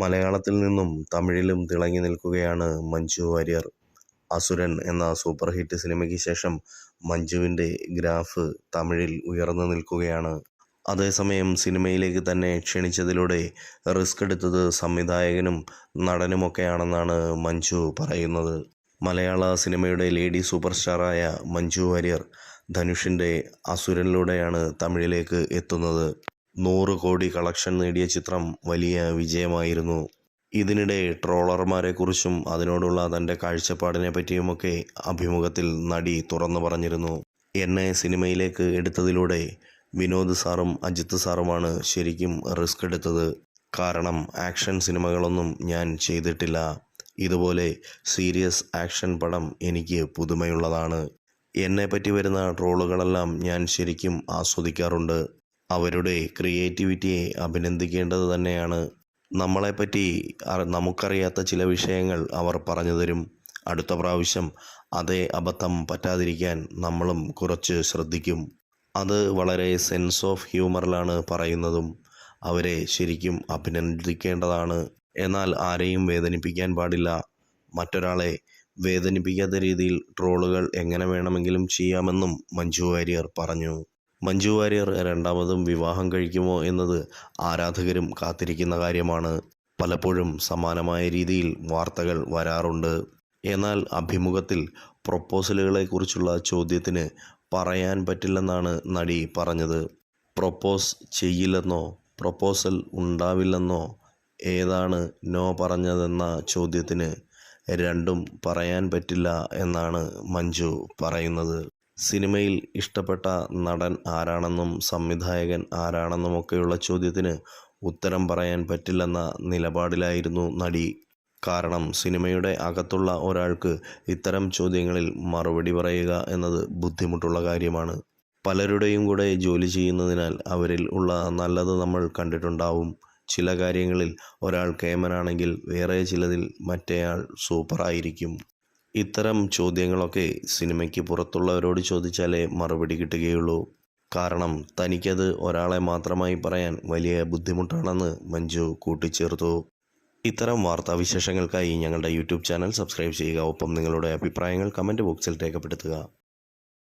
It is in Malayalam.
മലയാളത്തിൽ നിന്നും തമിഴിലും തിളങ്ങി നിൽക്കുകയാണ് മഞ്ജു വാര്യർ. അസുരൻ എന്ന സൂപ്പർ ഹിറ്റ് സിനിമയ്ക്ക് ശേഷം മഞ്ജുവിന്റെ ഗ്രാഫ് തമിഴിൽ ഉയർന്നു നിൽക്കുകയാണ്. അതേസമയം സിനിമയിലേക്ക് തന്നെ ക്ഷണിച്ചതിലൂടെ റിസ്ക് എടുത്തത് സംവിധായകനും നടനുമൊക്കെയാണെന്നാണ് മഞ്ജു പറയുന്നത്. മലയാള സിനിമയുടെ ലേഡി സൂപ്പർ സ്റ്റാറായ മഞ്ജു വാര്യർ ധനുഷിന്റെ അസുരനിലൂടെയാണ് തമിഴിലേക്ക് എത്തുന്നത്. നൂറ് കോടി കളക്ഷൻ നേടിയ ചിത്രം വലിയ വിജയമായിരുന്നു. ഇതിനിടെ ട്രോളർമാരെക്കുറിച്ചും അതിനോടുള്ള തന്റെ കാഴ്ചപ്പാടിനെ പറ്റിയുമൊക്കെ അഭിമുഖത്തിൽ നടി തുറന്നു പറഞ്ഞിരുന്നു. എന്നെ സിനിമയിലേക്ക് എടുത്തതിലൂടെ വിനോദ് സാറും അജിത് സാറുമാണ് ശരിക്കും റിസ്ക് എടുത്തത്. കാരണം ആക്ഷൻ സിനിമകളൊന്നും ഞാൻ ചെയ്തിട്ടില്ല. ഇതുപോലെ സീരിയസ് ആക്ഷൻ പടം എനിക്ക് പുതുമയുള്ളതാണ്. എന്നെ പറ്റി വരുന്ന ട്രോളുകളെല്ലാം ഞാൻ ശരിക്കും ആസ്വദിക്കാറുണ്ട്. അവരുടെ ക്രിയേറ്റിവിറ്റിയെ അഭിനന്ദിക്കേണ്ടത് തന്നെയാണ്. നമ്മളെപ്പറ്റി നമുക്കറിയാത്ത ചില വിഷയങ്ങൾ അവർ പറഞ്ഞു തരും. അടുത്ത പ്രാവശ്യം അതേ അബദ്ധം പറ്റാതിരിക്കാൻ നമ്മളും കുറച്ച് ശ്രദ്ധിക്കും. അത് വളരെ സെൻസ് ഓഫ് ഹ്യൂമറിലാണ് പറയുന്നതും അവരെ ശരിക്കും അഭിനന്ദിക്കേണ്ടതാണ്. എന്നാൽ ആരെയും വേദനിപ്പിക്കാൻ പാടില്ല. മറ്റൊരാളെ വേദനിപ്പിക്കാത്ത രീതിയിൽ ട്രോളുകൾ എങ്ങനെ വേണമെങ്കിലും ചെയ്യാമെന്നും മഞ്ജു വാര്യർ പറഞ്ഞു. മഞ്ജു വാര്യർ രണ്ടാമതും വിവാഹം കഴിക്കുമോ എന്നത് ആരാധകരും കാത്തിരിക്കുന്ന കാര്യമാണ്. പലപ്പോഴും സമാനമായ രീതിയിൽ വാർത്തകൾ വരാറുണ്ട്. എന്നാൽ അഭിമുഖത്തിൽ പ്രൊപ്പോസലുകളെക്കുറിച്ചുള്ള ചോദ്യത്തിന് പറയാൻ പറ്റില്ലെന്നാണ് നടി പറഞ്ഞത്. പ്രൊപ്പോസ് ചെയ്യില്ലെന്നോ പ്രൊപ്പോസൽ ഉണ്ടാവില്ലെന്നോ ഏതാണ് നോ പറഞ്ഞതെന്ന ചോദ്യത്തിന് രണ്ടും പറയാൻ പറ്റില്ല എന്നാണ് മഞ്ജു പറയുന്നത്. സിനിമയിൽ ഇഷ്ടപ്പെട്ട നടൻ ആരാണെന്നും സംവിധായകൻ ആരാണെന്നുമൊക്കെയുള്ള ചോദ്യത്തിന് ഉത്തരം പറയാൻ പറ്റില്ലെന്ന നിലപാടിലായിരുന്നു നടി. കാരണം സിനിമയുടെ അകത്തുള്ള ഒരാൾക്ക് ഇത്തരം ചോദ്യങ്ങളിൽ മറുപടി പറയുക എന്നത് ബുദ്ധിമുട്ടുള്ള കാര്യമാണ്. പലരുടെയും കൂടെ ജോലി ചെയ്യുന്നതിനാൽ അവരിൽ ഉള്ള നല്ലത് നമ്മൾ കണ്ടിട്ടുണ്ടാവും. ചില കാര്യങ്ങളിൽ ഒരാൾ കേമനാണെങ്കിൽ വേറെ ചിലതിൽ മറ്റേയാൾ സൂപ്പറായിരിക്കും. ഇത്തരം ചോദ്യങ്ങളൊക്കെ സിനിമയ്ക്ക് പുറത്തുള്ളവരോട് ചോദിച്ചാലേ മറുപടി കിട്ടുകയുള്ളൂ. കാരണം തനിക്കത് ഒരാളെ മാത്രമായി പറയാൻ വലിയ ബുദ്ധിമുട്ടാണെന്ന് മഞ്ജു കൂട്ടിച്ചേർത്തു. ഇത്തരം വാർത്താവിശേഷങ്ങൾക്കായി ഞങ്ങളുടെ യൂട്യൂബ് ചാനൽ സബ്സ്ക്രൈബ് ചെയ്യുക. ഒപ്പം നിങ്ങളുടെ അഭിപ്രായങ്ങൾ കമന്റ് ബോക്സിൽ രേഖപ്പെടുത്തുക.